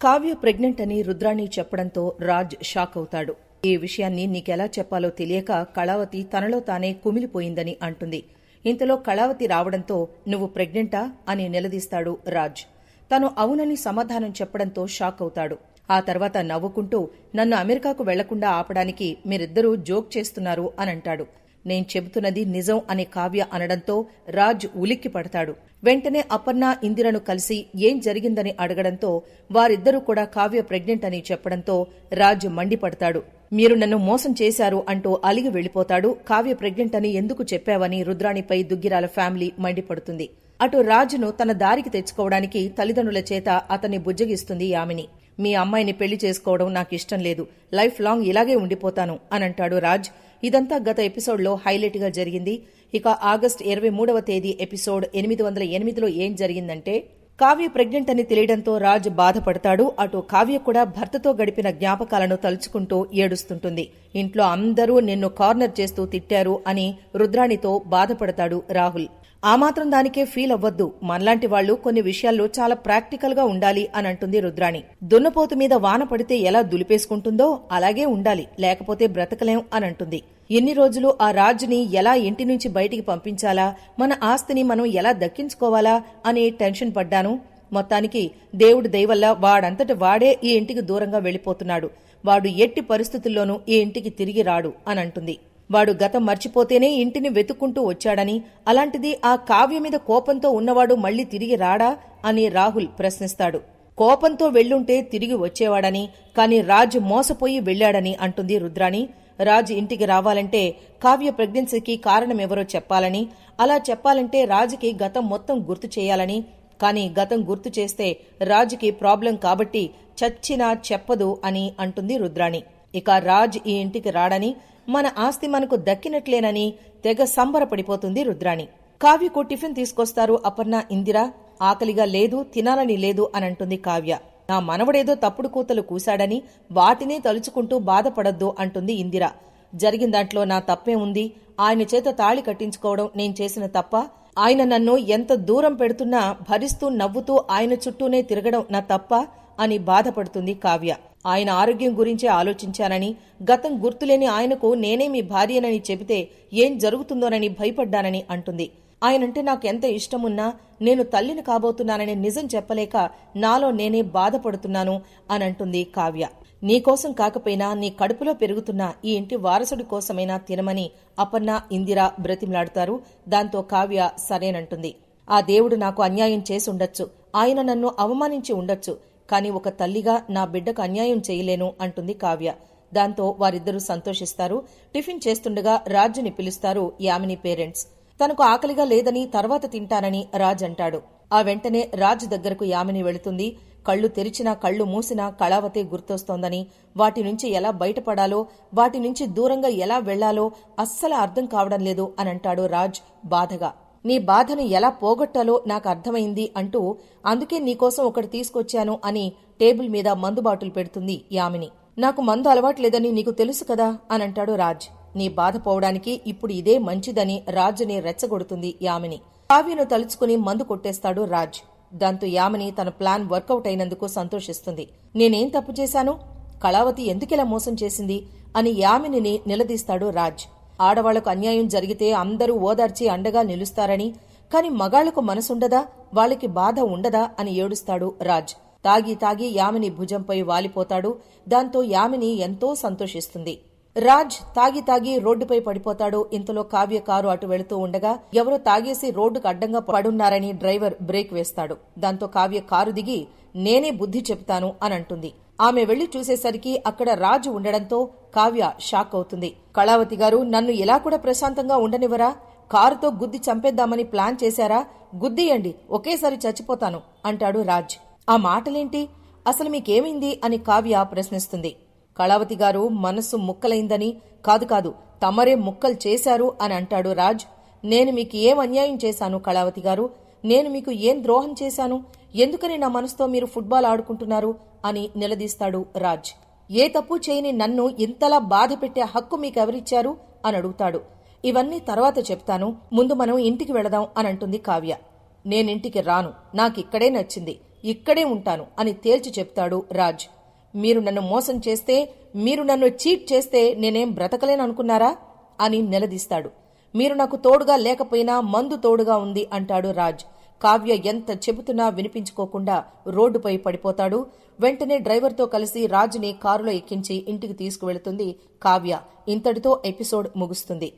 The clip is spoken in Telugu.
కావ్య ప్రెగ్నెంట్ అని రుద్రాణి చెప్పడంతో రాజ్ షాక్ అవుతాడు. ఈ విషయాన్ని నీకెలా చెప్పాలో తెలియక కళావతి తనలో తానే కుమిలిపోయిందని అంటుంది. ఇంతలో కళావతి రావడంతో నువ్వు ప్రెగ్నెంటా అని నిలదీస్తాడు రాజ్. తను అవునని సమాధానం చెప్పడంతో షాక్ అవుతాడు. ఆ తర్వాత నవ్వుకుంటూ నన్ను అమెరికాకు వెళ్ళకుండా ఆపడానికి మీరిద్దరూ జోక్ చేస్తున్నారు అని అంటాడు నేను చెబుతున్నది నిజం అనే కావ్య అనడంతో రాజ్ ఉలిక్కి పడతాడు. వెంటనే అపర్ణ ఇందిరను కలిసి ఏం జరిగిందని అడగడంతో వారిద్దరూ కూడా కావ్య ప్రెగ్నెంట్ అని చెప్పడంతో రాజ్ మండిపడతాడు. మీరు నన్ను మోసం చేశారు అంటూ అలిగి వెళ్ళిపోతాడు కావ్య ప్రెగ్నెంట్ అని ఎందుకు చెప్పావని రుద్రాణిపై దుగ్గిరాల ఫ్యామిలీ మండిపడుతుంది. అటు రాజును తన దారికి తెచ్చుకోవడానికి తల్లిదండ్రుల చేత అతన్ని బుజ్జగిస్తుంది యామిని. మీ అమ్మాయిని పెళ్ళి చేసుకోవడం నాకు ఇష్టం లేదు. లైఫ్ లాంగ్ ఇలాగే ఉండిపోతాను అని అంటాడు రాజ్. ఇదంతా గత ఎపిసోడ్లో హైలైట్గా జరిగింది. ఇక ఆగస్ట్ ఇరవై మూడవ తేదీ ఎపిసోడ్ ఎనిమిది వందల ఎనిమిదిలో ఏం జరిగిందంటే కావ్య ప్రెగ్నెంట్ అని తెలియడంతో రాజ్ బాధపడతాడు. అటు కావ్య కూడా భర్తతో గడిపిన జ్ఞాపకాలను తలుచుకుంటూ ఏడుస్తుంటుంది. ఇంట్లో అందరూ నిన్ను కార్నర్ చేస్తూ తిట్టారు అని రుద్రాణితో బాధపడతాడు రాహుల్. ఆ మాత్రం దానికే ఫీల్ అవ్వద్దు. మనలాంటి వాళ్ళు కొన్ని విషయాల్లో చాలా ప్రాక్టికల్గా ఉండాలి అని అంటుంది రుద్రాణి. దున్నపోతు మీద వాన పడితే ఎలా దులిపేసుకుంటుందో అలాగే ఉండాలి. లేకపోతే బ్రతకలేం అని అంటుంది. ఎన్ని రోజులు ఆ రాజుని ఎలా ఇంటి నుంచి బయటికి పంపించాలా? మన ఆస్తిని మనం ఎలా దక్కించుకోవాలా? అని టెన్షన్ పడ్డాను. మొత్తానికి దేవుడి దయవల్ల వాడంతట వాడే ఈ ఇంటికి దూరంగా వెళ్ళిపోతున్నాడు వాడు ఎట్టి పరిస్థితుల్లోనూ ఈ ఇంటికి తిరిగి రాడు అని అంటుంది. వాడు గతం మర్చిపోతేనే ఇంటిని వెతుక్కుంటూ వచ్చాడని అలాంటిది ఆ కావ్య మీద కోపంతో ఉన్నవాడు మళ్ళీ తిరిగి రాడా అని రాహుల్ ప్రశ్నిస్తాడు. కోపంతో వెళ్ళుంటే తిరిగి వచ్చేవాడని కాని రాజు మోసపోయి వెళ్ళాడని అంటుంది రుద్రాణి. రాజు ఇంటికి రావాలంటే కావ్య ప్రెగ్నెన్సీకి కారణమెవరో చెప్పాలని అలా చెప్పాలంటే రాజుకి గతం మొత్తం గుర్తు చేయాలని కాని గతం గుర్తు చేస్తే రాజుకి ప్రాబ్లం కాబట్టి చచ్చినా చెప్పదు అని అంటుంది రుద్రాణి. ఇక రాజ్ ఈ ఇంటికి రాడని మన ఆస్తి మనకు దక్కినట్లేనని తెగ సంబరపడిపోతుంది రుద్రాణి. కావ్యకు టిఫిన్ తీసుకొస్తారు అపర్ణ ఇందిర ఆకలిగా లేదు తినాలని లేదు అని అంటుంది కావ్య. నా మనవడేదో తప్పుడు కూతలు కూశాడని వాటినే తలుచుకుంటూ బాధపడద్దు అంటుంది ఇందిర. జరిగిన దాంట్లో నా తప్పే ఉంది. ఆయన చేత తాళి కట్టించుకోవడం నేను చేసిన తప్ప ఆయన నన్ను ఎంత దూరం పెడుతున్నా భరిస్తూ నవ్వుతూ ఆయన చుట్టూనే తిరగడం నా తప్ప అని బాధపడుతుంది కావ్య. ఆయన ఆరోగ్యం గురించే ఆలోచించానని గతం గుర్తులేని ఆయనకు నేనే మీ భార్యనని చెబితే ఏం జరుగుతుందోనని భయపడ్డానని అంటుంది. ఆయనంటే నాకెంత ఇష్టమున్నా నేను తల్లిని కాబోతున్నానని నిజం చెప్పలేక నాలో నేనే బాధపడుతున్నాను అని అంటుంది కావ్య నీకోసం కాకపోయినా నీ కడుపులో పెరుగుతున్న ఈ ఇంటి వారసుడి కోసమైనా తినమని అపర్ణ ఇందిర బ్రతిమలాడతారు. దాంతో కావ్య సరేనంటుంది. ఆ దేవుడు నాకు అన్యాయం చేసి ఉండొచ్చు. ఆయన నన్ను అవమానించి ఉండొచ్చు. కానీ ఒక తల్లిగా నా బిడ్డకు అన్యాయం చేయలేను అంటుంది కావ్య. దాంతో వారిద్దరూ సంతోషిస్తారు. టిఫిన్ చేస్తుండగా రాజుని పిలుస్తారు యామిని పేరెంట్స్. తనకు ఆకలిగా లేదని తర్వాత తింటానని రాజ్ అంటాడు. ఆ వెంటనే రాజు దగ్గరకు యామిని వెళుతుంది. కళ్ళు తెరిచినా కళ్ళు మూసినా కళావతే గుర్తొస్తోందని వాటి నుంచి ఎలా బయటపడాలో వాటి నుంచి దూరంగా ఎలా వెళ్ళాలో అస్సలు అర్థం కావడం లేదు అని అంటాడు రాజ్ బాధగా. నీ బాధను ఎలా పోగొట్టాలో నాకు అర్థమైంది అంటూ అందుకే నీకోసం ఒకటి తీసుకొచ్చాను అని టేబుల్ మీద మందు బాటిల్ పెడుతుంది యామిని. నాకు మందు అలవాట్లేదని నీకు తెలుసు కదా అని అంటాడు రాజ్. నీ బాధ పోవడానికి ఇప్పుడు ఇదే మంచిదని రాజుని రెచ్చగొడుతుంది యామిని. కావ్యను తలుచుకుని మందు కొట్టేస్తాడు రాజ్. దాంతో యామిని తన ప్లాన్ వర్కౌట్ అయినందుకు సంతోషిస్తుంది. నేనేం తప్పు చేశాను? కళావతి ఎందుకిలా మోసం చేసింది? అని యామినిని నిలదీస్తాడు రాజ్. ఆడవాళ్ళకు అన్యాయం జరిగితే అందరూ ఓదార్చి అండగా నిలుస్తారని కాని మగాళ్ళకు మనసుండదా? వాళ్ళకి బాధ ఉండదా? అని ఏడుస్తాడు రాజ్. తాగి తాగి యామిని భుజంపై వాలిపోతాడు. దాంతో యామిని ఎంతో సంతోషిస్తుంది. రాజ్ తాగి తాగి రోడ్డుపై పడిపోతాడు. ఇంతలో కావ్య కారు అటు వెళుతూ ఉండగా ఎవరో తాగేసి రోడ్డుకు అడ్డంగా పడున్నారని డ్రైవర్ బ్రేక్ వేస్తాడు. దాంతో కావ్య కారు దిగి నేనే బుద్ధి చెప్తాను అని అంటుంది. ఆమె వెళ్ళి చూసేసరికి అక్కడ రాజు ఉండడంతో కావ్య షాక్ అవుతుంది. కళావతి గారు నన్ను ఎలా కూడా ప్రశాంతంగా ఉండనివరా కారుతో గుద్ది చంపేద్దామని ప్లాన్ చేశారా? గుద్దియండి ఒకేసారి చచ్చిపోతాను అంటాడు రాజ్. ఆ మాటలేంటి? అసలు మీకేమైంది? అని కావ్య ప్రశ్నిస్తుంది. కళావతి గారు మనస్సు ముక్కలైందని కాదు కాదు తమరే ముక్కలు చేశారు అని అంటాడు రాజ్. నేను మీకు ఏం అన్యాయం చేశాను కళావతి గారు? నేను మీకు ఏం ద్రోహం చేశాను? ఎందుకని నా మనసుతో మీరు ఫుట్బాల్ ఆడుకుంటున్నారు అని నిలదీస్తాడు రాజ్. ఏ తప్పు చేయని నన్ను ఇంతలా బాధ పెట్టే హక్కు మీకెవరిచ్చారు? అని అడుగుతాడు. ఇవన్నీ తర్వాత చెప్తాను. ముందు మనం ఇంటికి వెళదాం అని అంటుంది కావ్య. నేనింటికి రాను. నాకిక్కడే నచ్చింది. ఇక్కడే ఉంటాను అని తేల్చి చెప్తాడు రాజ్. మీరు నన్ను మోసం చేస్తే మీరు నన్ను చీట్ చేస్తే నేనేం బ్రతకలేననుకున్నారా? అని నిలదీస్తాడు. మీరు నాకు తోడుగా లేకపోయినా మందు తోడుగా ఉంది అంటాడు రాజ్. కావ్య ఎంత చెబుతున్నా వినిపించుకోకుండా రోడ్డుపై పడిపోతాడు. వెంటనే డ్రైవర్తో కలిసి రాజుని కారులో ఎక్కించి ఇంటికి తీసుకువెళుతుంది కావ్య. ఇంతటితో ఎపిసోడ్ ముగుస్తుంది.